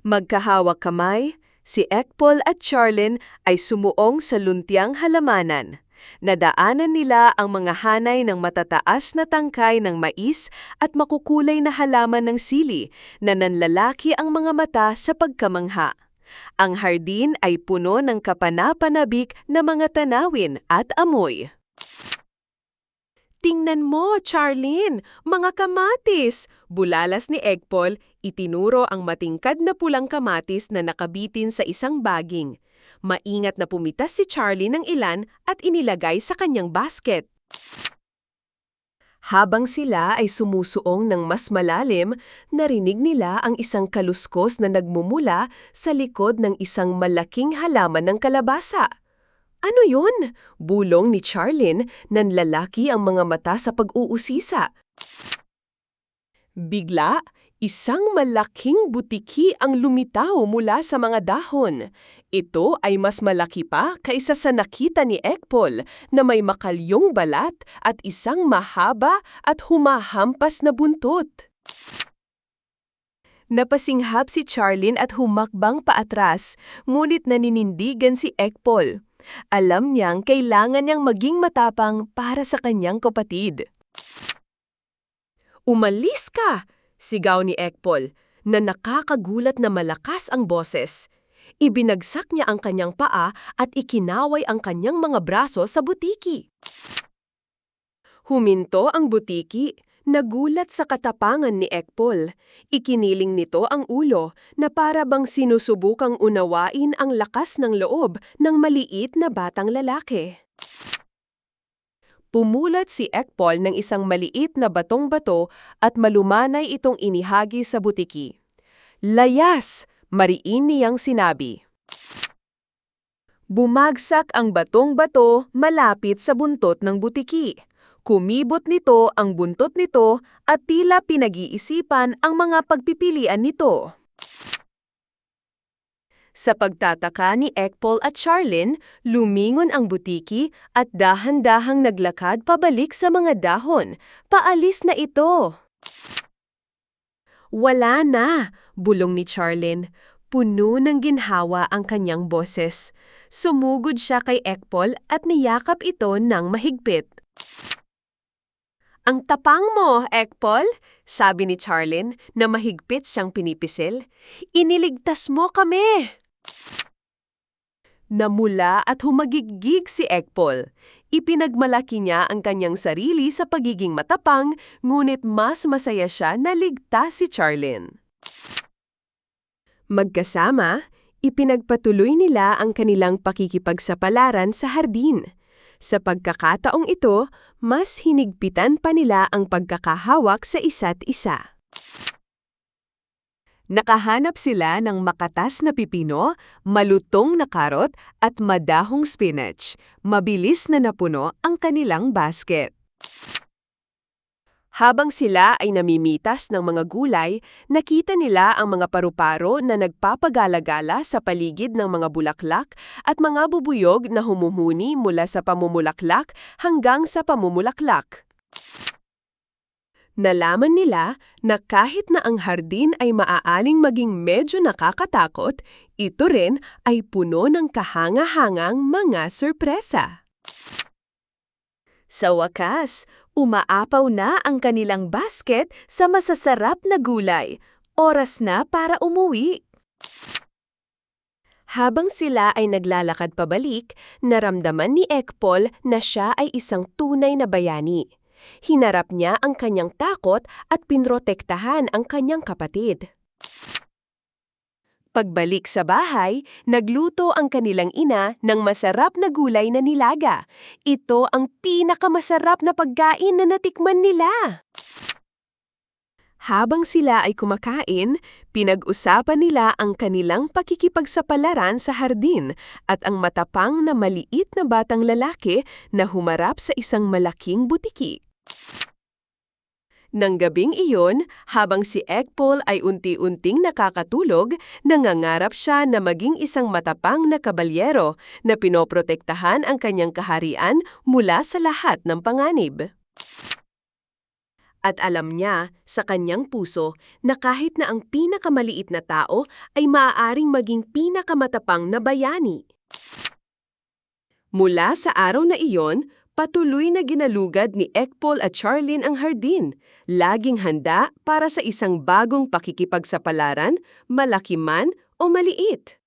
Magkahawak kamay, si Ekpol at Charlene ay sumuong sa luntiang halamanan. Nadaanan nila ang mga hanay ng matataas na tangkay ng mais at makukulay na halaman ng sili na nanlalaki ang mga mata sa pagkamangha. Ang hardin ay puno ng kapanapanabik na mga tanawin at amoy. Tingnan mo, Charlene! Mga kamatis! Bulalas ni Egpol, itinuro ang matingkad na pulang kamatis na nakabitin sa isang baging. Maingat na pumitas si Charlie ng ilan at inilagay sa kanyang basket. Habang sila ay sumusuong ng mas malalim, narinig nila ang isang kaluskos na nagmumula sa likod ng isang malaking halaman ng kalabasa. Ano yun? Bulong ni Charlene, nanlalaki ang mga mata sa pag-uusisa. Bigla, isang malaking butiki ang lumitaw mula sa mga dahon. Ito ay mas malaki pa kaysa sa nakita ni Ekpol na may makalyong balat at isang mahaba at humahampas na buntot. Napasinghap si Charlene at humakbang paatras, ngunit naninindigan si Ekpol. Alam niyang kailangan niyang maging matapang para sa kanyang kapatid. Umalis ka! Sigaw ni Ekpol, na nakakagulat na malakas ang boses. Ibinagsak niya ang kanyang paa at ikinaway ang kanyang mga braso sa butiki. Huminto ang butiki, nagulat sa katapangan ni Ekpol. Ikiniling nito ang ulo na para bang sinusubukang unawain ang lakas ng loob ng maliit na batang lalaki. Pumulat si Ekpol ng isang maliit na batong-bato at malumanay itong inihagi sa butiki. Layas! Mariin niyang sinabi. Bumagsak ang batong-bato malapit sa buntot ng butiki. Kumibot nito ang buntot nito at tila pinag-iisipan ang mga pagpipilian nito. Sa pagtataka ni Ekpol at Charlene, lumingon ang butiki at dahan-dahang naglakad pabalik sa mga dahon. Paalis na ito. Wala na, bulong ni Charlene. Puno ng ginhawa ang kanyang boses. Sumugod siya kay Ekpol at niyakap ito ng mahigpit. Ang tapang mo, Ekpol, sabi ni Charlene na mahigpit siyang pinipisil. Iniligtas mo kami! Namula at humagigig si Ekpol. Ipinagmalaki niya ang kanyang sarili sa pagiging matapang, ngunit mas masaya siya na ligtas si Charlene. Magkasama, ipinagpatuloy nila ang kanilang pakikipagsapalaran sa hardin. Sa pagkakataong ito, mas hinigpitan pa nila ang pagkakahawak sa isa't isa. Nakahanap sila ng makatas na pipino, malutong na karot at madahong spinach. Mabilis na napuno ang kanilang basket. Habang sila ay namimitas ng mga gulay, nakita nila ang mga paru-paro na nagpapagalagala sa paligid ng mga bulaklak at mga bubuyog na humuhuni mula sa pamumulaklak hanggang sa pamumulaklak. Nalaman nila na kahit na ang hardin ay maaaling maging medyo nakakatakot, ito rin ay puno ng kahanga-hangang mga sorpresa. Sa wakas, umaapaw na ang kanilang basket sa masasarap na gulay. Oras na para umuwi. Habang sila ay naglalakad pabalik, naramdaman ni Ekpol na siya ay isang tunay na bayani. Hinarap niya ang kanyang takot at pinrotektahan ang kanyang kapatid. Pagbalik sa bahay, nagluto ang kanilang ina ng masarap na gulay na nilaga. Ito ang pinakamasarap na pagkain na natikman nila. Habang sila ay kumakain, pinag-usapan nila ang kanilang pakikipagsapalaran sa hardin at ang matapang na maliit na batang lalaki na humarap sa isang malaking butiki. Nang gabing iyon, habang si Ekpol ay unti-unting nakakatulog, nangangarap siya na maging isang matapang na kabalyero na pinoprotektahan ang kanyang kaharian mula sa lahat ng panganib. At alam niya sa kanyang puso na kahit na ang pinakamaliit na tao ay maaaring maging pinakamatapang na bayani. Mula sa araw na iyon, patuloy na ginalugad ni Ekpol at Charlene ang hardin, laging handa para sa isang bagong pakikipagsapalaran, malaki man o maliit.